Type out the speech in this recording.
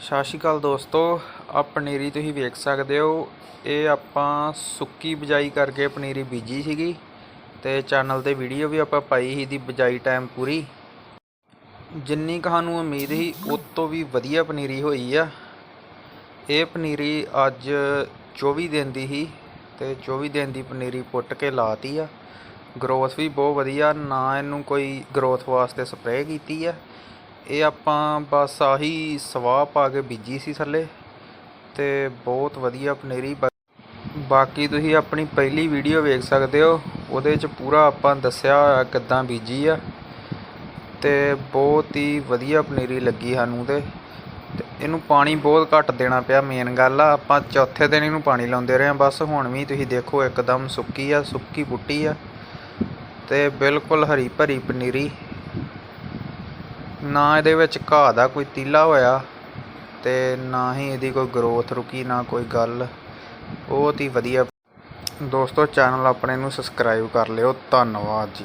ਸਤਿ ਸ਼੍ਰੀ ਅਕਾਲ ਦੋਸਤੋ ਆ ਪਨੀਰੀ ਤੁਸੀਂ ਵੇਖ ਸਕਦੇ ਹੋ। ਇਹ ਆਪਾਂ ਸੁੱਕੀ ਬਜਾਈ ਕਰਕੇ ਪਨੀਰੀ ਬੀਜੀ ਸੀਗੀ ਤੇ ਚੈਨਲ ਤੇ ਵੀਡੀਓ ਵੀ ਆਪਾਂ ਪਾਈ ਸੀ ਦੀ ਬਜਾਈ ਟਾਈਮ ਪੂਰੀ। ਜਿੰਨੀ ਕਹਾਨੂੰ ਉਮੀਦ ਸੀ ਉਹ ਤੋਂ ਵੀ ਵਧੀਆ ਪਨੀਰੀ ਹੋਈ ਆ। ਇਹ ਪਨੀਰੀ ਅੱਜ 24 ਦਿਨ ਦੀ ਸੀ ਤੇ 24 ਦਿਨ ਦੀ ਪਨੀਰੀ ਪੁੱਟ ਕੇ ਲਾਤੀ ਆ। ਗਰੋਥ ਵੀ ਬਹੁਤ ਵਧੀਆ, ਨਾ ਇਹਨੂੰ ਕੋਈ ਗਰੋਥ ਵਾਸਤੇ ਸਪਰੇਅ ਕੀਤੀ ਆ। ਇਹ ਆਪਾਂ ਬਸ ਆਹੀ ਸਵਾਹ ਪਾ ਕੇ ਬੀਜੀ ਸੀ ਥੱਲੇ ਤੇ ਬਹੁਤ ਵਧੀਆ ਪਨੀਰੀ ਬਾਕੀ ਤੁਸੀਂ ਆਪਣੀ ਪਹਿਲੀ ਵੀਡੀਓ ਵੇਖ ਸਕਦੇ ਹੋ, ਉਹਦੇ 'ਚ ਪੂਰਾ ਆਪਾਂ ਦੱਸਿਆ ਹੋਇਆ ਕਿੱਦਾਂ ਬੀਜੀ ਆ ਤੇ ਬਹੁਤ ਹੀ ਵਧੀਆ ਪਨੀਰੀ ਲੱਗੀ ਸਾਨੂੰ ਤੇ ਤੇ ਇਹਨੂੰ ਪਾਣੀ ਬਹੁਤ ਘੱਟ ਦੇਣਾ ਪਿਆ ਮੇਨ ਗੱਲ ਆ, ਆਪਾਂ ਚੌਥੇ ਦਿਨ ਇਹਨੂੰ ਪਾਣੀ ਲਾਉਂਦੇ ਰਹੇ ਹਾਂ, ਬਸ ਹੁਣ ਵੀ ਤੁਸੀਂ ਦੇਖੋ ਇੱਕਦਮ ਸੁੱਕੀ ਆ, ਸੁੱਕੀ ਬੁੱਟੀ ਆ ਤੇ ਬਿਲਕੁਲ ਹਰੀ ਭਰੀ ਪਨੀਰੀ। ਨਾ ਇਹਦੇ ਵਿੱਚ ਘਾਹ ਦਾ ਕੋਈ ਤੀਲਾ ਹੋਇਆ ਤੇ ਨਾ ਹੀ ਇਹਦੀ ਕੋਈ ਗਰੋਥ ਰੁਕੀ, ਨਾ ਕੋਈ ਗੱਲ। ਬਹੁਤ ਹੀ ਵਧੀਆ। ਦੋਸਤੋ ਚੈਨਲ ਆਪਣੇ ਨੂੰ ਸਬਸਕ੍ਰਾਈਬ ਕਰ ਲਿਓ। ਧੰਨਵਾਦ ਜੀ।